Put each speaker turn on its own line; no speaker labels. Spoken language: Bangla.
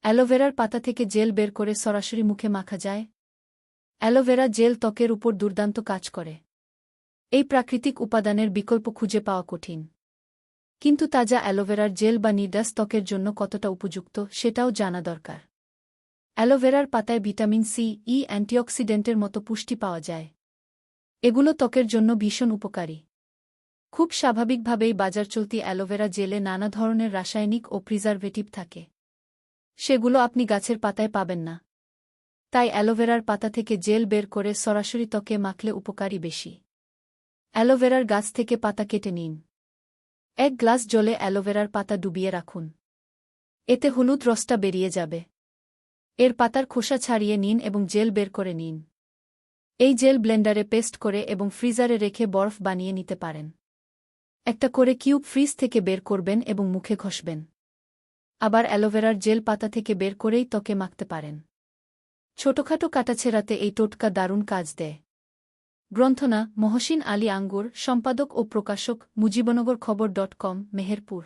অ্যালোভেরার পাতা থেকে জেল বের করে সরাসরি মুখে মাখা যায়। অ্যালোভেরা জেল ত্বকের উপর দুর্দান্ত কাজ করে। এই প্রাকৃতিক উপাদানের বিকল্প খুঁজে পাওয়া কঠিন। কিন্তু তাজা অ্যালোভেরার জেল বা নির্দাস ত্বকের জন্য কতটা উপযুক্ত সেটাও জানা দরকার। অ্যালোভেরার পাতায় ভিটামিন সি, ই, অ্যান্টিঅক্সিডেন্টের মতো পুষ্টি পাওয়া যায়। এগুলো ত্বকের জন্য ভীষণ উপকারী। খুব স্বাভাবিকভাবেই বাজার চলতি অ্যালোভেরা জেলে নানা ধরনের রাসায়নিক ও প্রিজারভেটিভ থাকে। সেগুলো আপনি গাছের পাতায় পাবেন না। তাই অ্যালোভেরার পাতা থেকে জেল বের করে সরাসরি ত্বকে মাখলে উপকারী বেশি। অ্যালোভেরার গাছ থেকে পাতা কেটে নিন। এক গ্লাস জলে অ্যালোভেরার পাতা ডুবিয়ে রাখুন। এতে হলুদ রসটা বেরিয়ে যাবে। এর পাতার খোসা ছাড়িয়ে নিন এবং জেল বের করে নিন। এই জেল ব্লেন্ডারে পেস্ট করে এবং ফ্রিজারে রেখে বরফ বানিয়ে নিতে পারেন। একটা করে কিউব ফ্রিজ থেকে বের করবেন এবং মুখে ঘষবেন। আবার অ্যালোভেরার জেল পাতা থেকে বের করেই ত্বকে মাখতে পারেন। ছোটখাটো কাটাছেড়াতে এই টোটকা দারুণ কাজ দেয়। গ্রন্থনা মহসিন আলী আঙ্গুর, সম্পাদক ও প্রকাশক মুজিবনগর খবর ডট কম, মেহেরপুর।